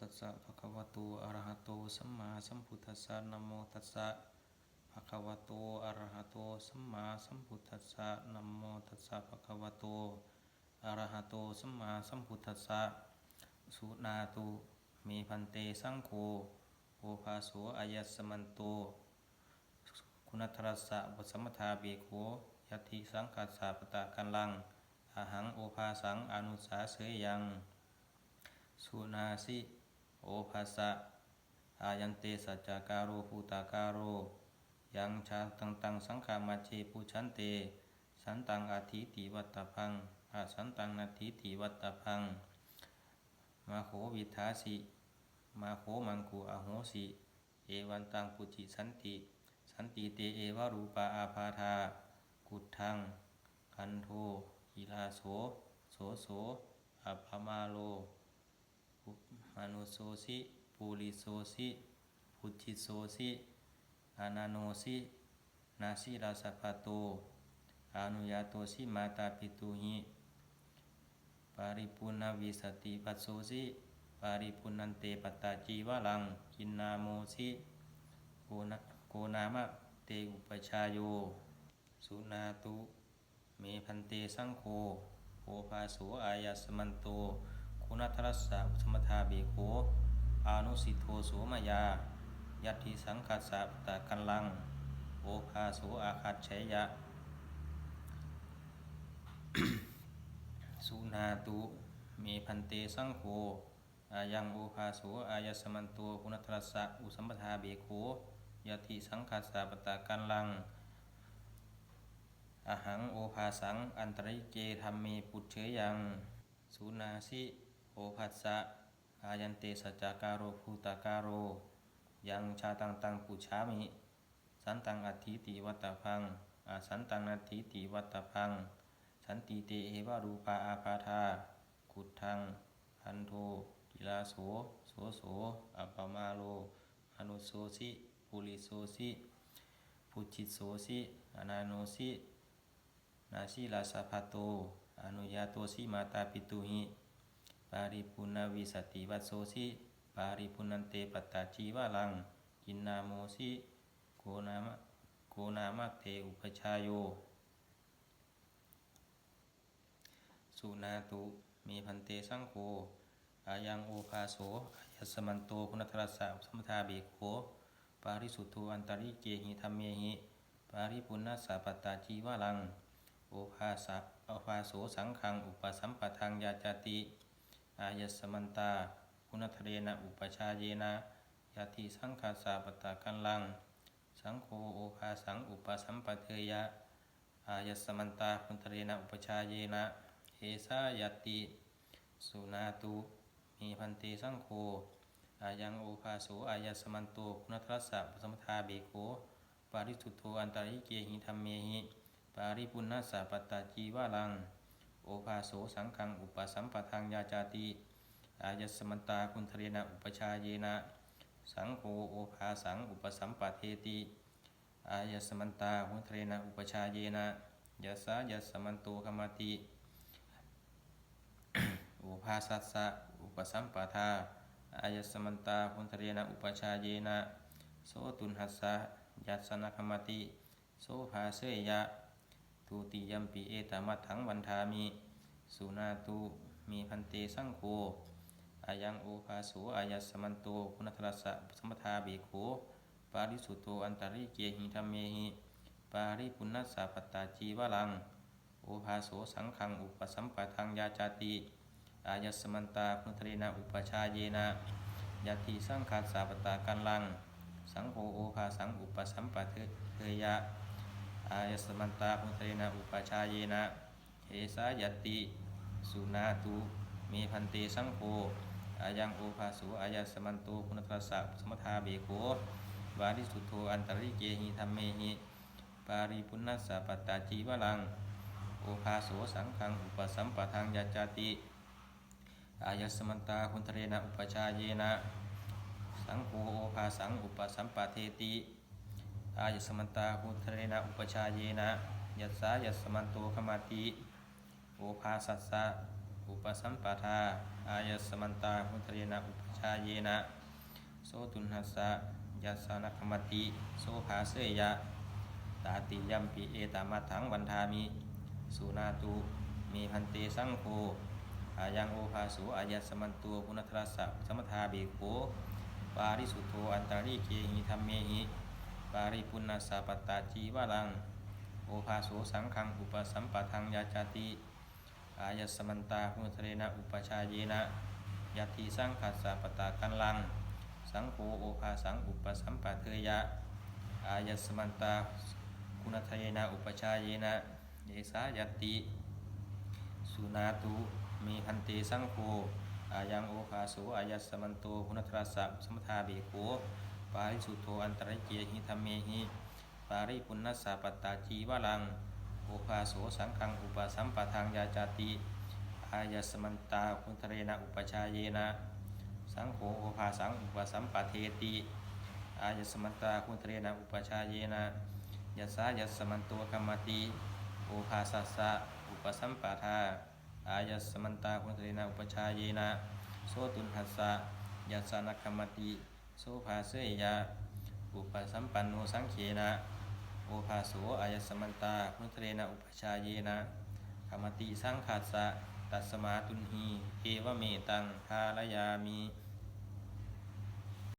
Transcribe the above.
ตัสสะภะคะวะโตอะระหะโตสัมมาสัมพุทธัสสะนะโมตัสสะภะคะวะโตอะระหะโตสัมมาสัมพุทธัสสะนะโมตัสสะภะคะวะโตอะระหะโตสัมมาสัมพุทธัสสะสุนาตุมีพันเตสังโฆโอภาโสอายัสมันโต คุณทรัสสะบทสมทาเบโขยติสังกัสสะปตะกันลังอาหังโอภาสังอนุสาเสยยังสุนาสิ โอภาสะอายันเตสัจจาการโรภูตาการโร ยังชาตังตังสังขามาเจปุชันเต สันตังอาทิติวัตตพังอาสันตังนาทิติวัตตพัง มาโขวิทาสิ มาโขมังกุอโหสิ เอวันตังปุจิสันติ สันติเตเอวรูปาอาภาธา กุฏทังคันโทอิลาโส โสโสอัปปมาโล มนุโสสิปุริโสสิพุจิโสสิอานาโนสินาสิราสปะโตอนุญาโตสิมาตาปิตุหิปาริปุณวิสติปัสโสสิปาริปุณันเตปัตตาจีวลังกินนาโมสิโกนะโกนามะเตอุปชายโย สุนาตุ เมพันเตสังโฆโอภาโสอายาสมันโต คุณทรัสสะสมทาเบโคอานุสิทโธโสมายา ยัตถิสังคัสสะปตะกันลัง โอภาโสอาคัตเฉยะ สุนาตุเมพันเตสังโฆอายังโอภาโสอายาสมันโตคุณทรัสสะอุสมทาเบโคยัตถิสังคัสสะปตะกันลังอหังโอภาสัง อันตริเกธรรมเมปุจเฉยยังสุนาสิ ภัสสะอายันเตสัจจาการโรภูตาการโร ยังชาตังตังปุชามิ สันตังอัติติวัตพังอาสันตังนัติติวัตพัง สันติเตเอวะรูปาอาภาธากุฏทังพันโทกิลาโสโสโสอัปมาโลอนุโสสิปุริโสสิพุจิตโสสิอนาโนสินาสิลาสาภาโตอนุญาโตสิมาตาปิตุหิ ปาริปุณวิสติวัสโสสิปาริปุณันเตปัตตาจีวาลัง กินนาโมสิโกนามะโกนามะเตอุปชายโย สุนาตุมีพันเตสังโฆอายังโอภาโสอายัสมันโตคุณทรัสสะสัมทาเบโขปาริสุทโธอันตริเกหิธรรมเมหิ ปาริปุณัสสะปตาจีวาลัง โอภาสัโอภาโสสังขังอุปสัมปทังยาจติ อายสมันตา คุณทเรนะอุปชาเยนะยาติสังฆาสาปตะกันลัง สังโฆโอภาสังอุปสัมปเทยะ อายสมันตาคุณทเรนะอุปชาเยนะเอสายติ สุนาตุมีพันเตสังโฆอายังโอภาโสอายสมันโตคุณทรัสสะปสมทาเบโคปาริสุทโธอันตริเกหิธรรมเมหิ ปาริปุณัสสะปตาจีวาลัง โอภาโสสังขังอุปสัมปทังยาจาติอายสมันตาคุณทเรนะอุปชาเยนะสังโฆโอภาสังอุปสัมปเทติอายสมันตาคุณทเรนะอุปชาเยนะยะสายัสมันโตขมาติอุภาสัสสะอุปสัมปทาอายสมันตาคุณทเรนะอุปชาเยนะโสตุนหัสสะยัสสนะขมาติโสภาเสยยะ ทุติยัมปีเอตามัตถังวันทามิสุนาตุมีพันเตสังโฆอายังโอภาโสอายัสมันโตคุณทรัสสะสมทาเบโขปาริสุโตอันตริเกหิธรรมเมหิปาริปุณัสสะปตาจีวลัง โอภาโสสังขังอุปสัมปทังยาจาติอายัสมันตาคุทเรนะอุปชาเยนะยาติสังขาสาปตากันลัง สังโฆโอภาสังอุปสัมปะเทยะ อายสมันตาพุทเรนะอุปชาเยนะเอสายติสุนาตุเมพันเตสังโฆอายังโอภาสุอายสมันโตคุณทัสสะสมทาเบโขวาริสุทโธอันตริเกหิธรรมเมหิปาริปุณัสสะปัตตาจีวลังโอภาโสสังขังอุปสัมปทังยาจาติอายสมันตาคุณทเรนะอุปชาเยนะสังโฆโอภาสังอุปสัมปเทติ อายสมันตาหุทเรนะอุปชาเยนะยัสสายัสสมันโตขมาติโอภาสัสสะอุปสัมปทาอายสมันตาพุทธเรนะอุปชาเยนะโสตุนหัสสะยัสสานคมติโสภาเสยยะตาติยัมปิเอตามัถังวันทามิสุนาตุมีพันเตสังโฆอายังโอภาสุอายัสมันตัวพุณทรัสสะสมทาเบโกปาริสุโธอันตาริเกหิธรรมเมหิ ปาริปุณสสะปตาจีวลัง โอภาโสสังฆัง อุปสัมปทังยาจติ อายสมันตาพุทเรนะอุปชาเยนะยติสังขัสสะปตากันลัง สังโฆโอภาสังอุปสัมปะเทยะ อายสมันตาคุณทเยนะอุปชาเยนะเยสายติสุนาตุมีพันเตสังโฆอายังโอภาโสอายัสมันโตพุณทรัสสะสมทาเบโก ปาริสุทโธอันตรเกียหิธรรมเมหิปาริปุณณสสะปตตาจีวลังโอภาโสสังฆังอุปสัมปทังยาจาติอายสมันตาพุทธเรนะอุปชาเยนะ สังโฆโอภาสังอุปสัมปเทติอายสมันตาพุทธเรนะอุปชาเยนะยัสสายัสมันตัวกรรมติโอภาสัสสะอุปสัมปทาอายสมันตาพุทธเรนะอุปชาเยนะโสตุนหัสสะยัสสานคมติ โสภาเสยยะอุปสัมปันโนสังเขนะโอภาโสอายสมันตาพุทเรนะอุปชาเยนะขมติสังขาสะตัสมาตุนหีเอวเมตังทารยามี